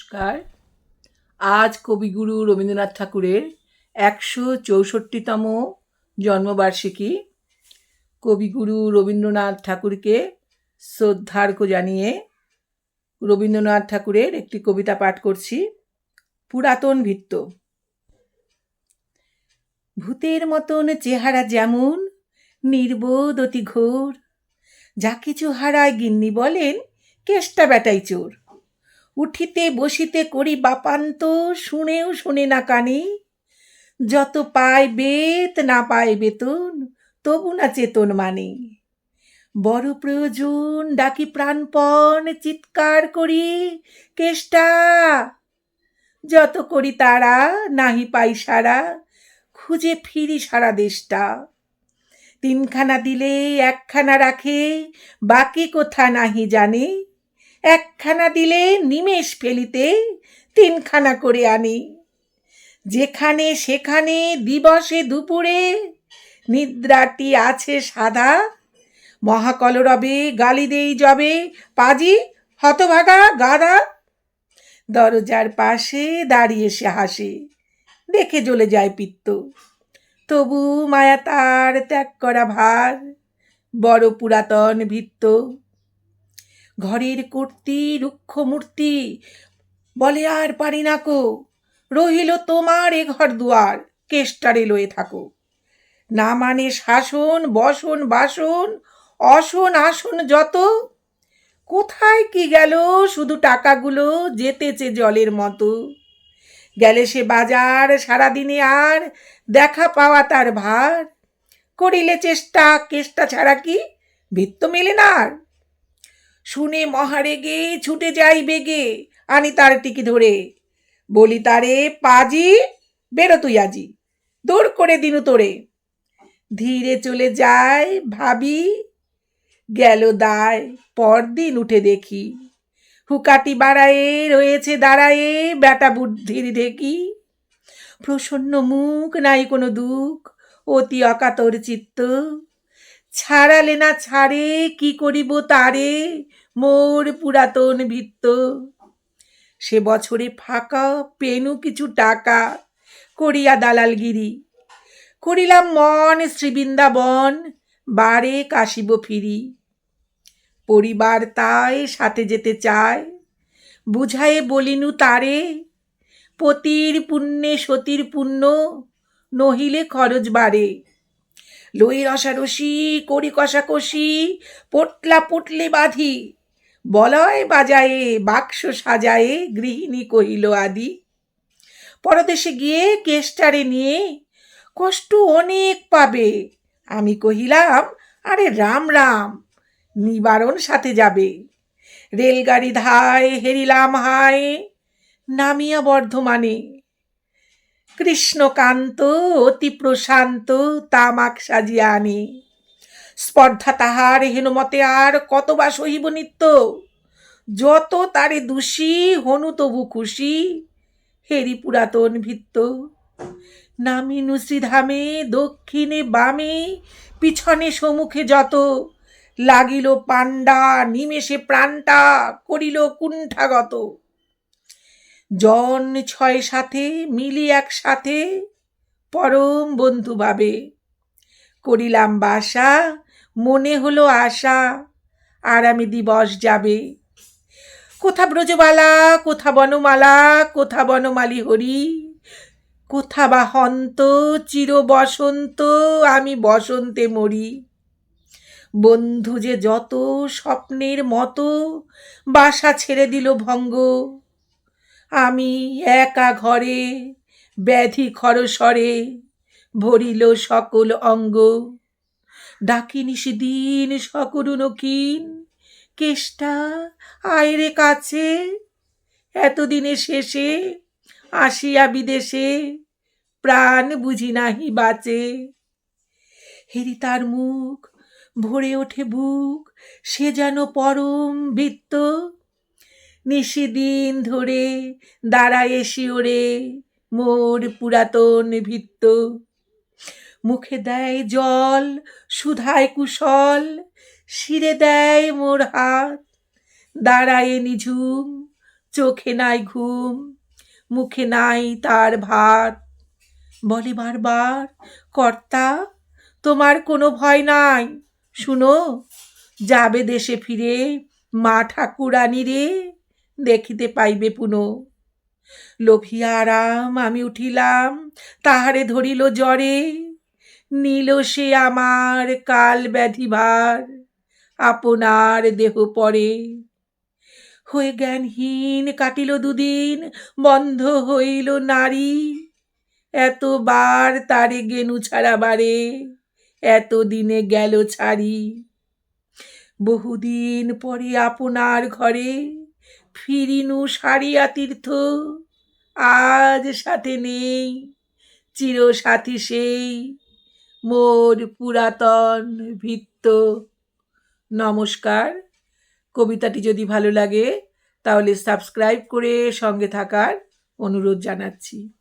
নমস্কার। আজ কবিগুরু রবীন্দ্রনাথ ঠাকুরের একশো চৌষট্টিতম জন্মবার্ষিকী। কবিগুরু রবীন্দ্রনাথ ঠাকুরকে শ্রদ্ধার্ঘ জানিয়ে রবীন্দ্রনাথ ঠাকুরের একটি কবিতা পাঠ করছি, পুরাতন ভিত্ত। ভূতের মতন চেহারা যেমন নির্বোধ অতি ঘোর, যা কিছু হারায় গিন্নি বলেন, কেষ্টা বেটাই চোর। উঠিতে বসিতে করি বাপান্ত শুনেও শুনে না কানে। যত পায় বেত, না পায় বেতন, তবু না চেতন মানে। বড় প্রয়োজন ডাকি প্রাণপণ, চিৎকার করি, কেষ্টা, যত করি তারা, নাহি পাই সারা, খুঁজে ফিরি সারা দেশটা। তিনখানা দিলে একখানা রাখে, বাকি কোথা নাহি জানে। একখানা দিলে নিমেষ ফেলিতে, তিনখানা করে আনি। যেখানে সেখানে দিবসে দুপুরে নিদ্রাটি আছে সাদা। মহাকলরবে গালি দেই জবে পাজি, হতভাগা গাদা দরজার পাশে দাঁড়িয়ে সে হাসে, দেখে জ্বলে যায় পিত্ত। তবু মায়া তার ত্যাগ করা ভার, বড় পুরাতন ভিত্ত। ঘরের কর্তি রুক্ষ মূর্তি বলে আর পারি না কো। রহিল তোমার এ ঘর দুয়ার, কেষ্টারে লয়ে থাকো। না মানে শাসন, বসন, বাসন, অসন, আসন যত। কোথায় কি গেল শুধু টাকাগুলো যেতেছে জলের মতো। গেলে সে বাজার, সারাদিনে আর দেখা পাওয়া তার ভার। করিলে চেষ্টা, কেষ্টা ছাড়া কি ভিত্ত মেলে না আর? শুনে মহারেগে ছুটে যাই বেগে। আনি তার টিকি ধরে। বলি, তারে পাজি, বেরো তুই আজি। দৌড় করে দিনু তোরে। ধীরে চলে যায় ভাবি। গেল দায়, পরদিন উঠে দেখি। হুকাটি বাড়ায়ে রয়েছে দাঁড়ায়ে বেটা বুদ্ধির দেখি প্রসন্ন মুখ, নাই কোনো দুঃখ, অতি অকাতর চিত্ত। ছাড়ালে না ছাড়ে, কি করিব তারে, মোর পুরাতন ভিত্ত সে বছরে ফাঁকা, পেনু কিছু টাকা করিয়া দালালগিরি। করিলাম মন শ্রীবৃন্দাবন, বারে কাশিব ফিরি। পরিবার তাই সাথে যেতে চায়, বুঝায়ে বলিনু তারে, পতির পুণ্যে সতীর পুণ্য, নহিলে খরচ বাড়ে। লই রসারসি করি কষাকষি পটলা পটলে বাঁধি। বলয় বাজায়ে, বাক্স সাজায়ে গৃহিণী কহিল আদি। পরদেশে গিয়ে কেষ্টারে নিয়ে, কষ্ট অনেক পাবে। আমি কহিলাম, আরে রাম রাম, নিবারণ সাথে যাবে। রেলগাড়ি ধায় হেরিলাম হায়, নামিয়া বর্ধমানে। কৃষ্ণকান্ত অতি প্রশান্ত, তামাক সাজিয়া আনে স্পর্ধা তাহার হেনমতে আর কত বা সহিব নিত্য? যত তারে দোষী, হনু তবু খুশি, হেরি পুরাতন ভিত্ত। নামিনু শ্রীধামে দক্ষিণে বামে, পিছনে সম্মুখে যত। লাগিল পাণ্ডা, নিমেষে প্রাণটা, করিল কুণ্ঠাগত। জন ছয় সাথে, মিলি একসাথে পরম বন্ধু ভাবে করিলাম বাসা, মনে হলো আশা, আর আমি দিবস যাবে। কোথা ব্রজবালা, কোথা বনমালা, কোথা বনমালী হরি, কোথা বা হন্ত, চির বসন্ত, আমি বসন্তে মরি। বন্ধু যে যত স্বপ্নের মতো, বাসা ছেড়ে দিল ভঙ্গ আমি একা ঘরে ব্যাধি খরস্বরে ভরিল সকল অঙ্গ। ডাকিনি সেদিন সকরুণ কিন কেষ্টা, আয়রে কাছে এতদিনে শেষে আসিয়া বিদেশে, প্রাণ বুঝি নাহি বাঁচে। হেরি তার মুখ ভরে ওঠে বুক, সে যেন পরম বৃত্ত নিশিদিন ধরে দাঁড়ায় শিওরে মোর পুরাতন ভিত্ত মুখে দেয় জল, সুধায় কুশল, শিরে দেয় মোর হাত। দাঁড়ায় নিঝুম, চোখে নাই ঘুম, মুখে নাই তার ভাত। বলে বারবার, কর্তা, তোমার কোনো ভয় নাই। শুনো, যাবে দেশে ফিরে মা ঠাকুরানী রে। দেখিতে পাইবে পুনো। লোভিয়া আরাম আমি উঠিলাম, তাহারে ধরিল জ্বরে। নিল সে আমার কাল ব্যাধি ভার আপনার দেহ পরে। হয়ে জ্ঞানহীন কাটিল দুদিন, বন্ধ হইল নারী। এতবার তারে গেনু ছাড়া বারে এত দিনে গেল ছাড়ি। বহুদিন পরে আপনার ঘরে ফিরিনু সারিয়া তীর্থ। আজ সাথে নেই চির সাথী সেই। মোর পুরাতন ভিত্ত নমস্কার। কবিতাটি যদি ভালো লাগে, তাহলে সাবস্ক্রাইব করে সঙ্গে থাকার অনুরোধ জানাচ্ছি।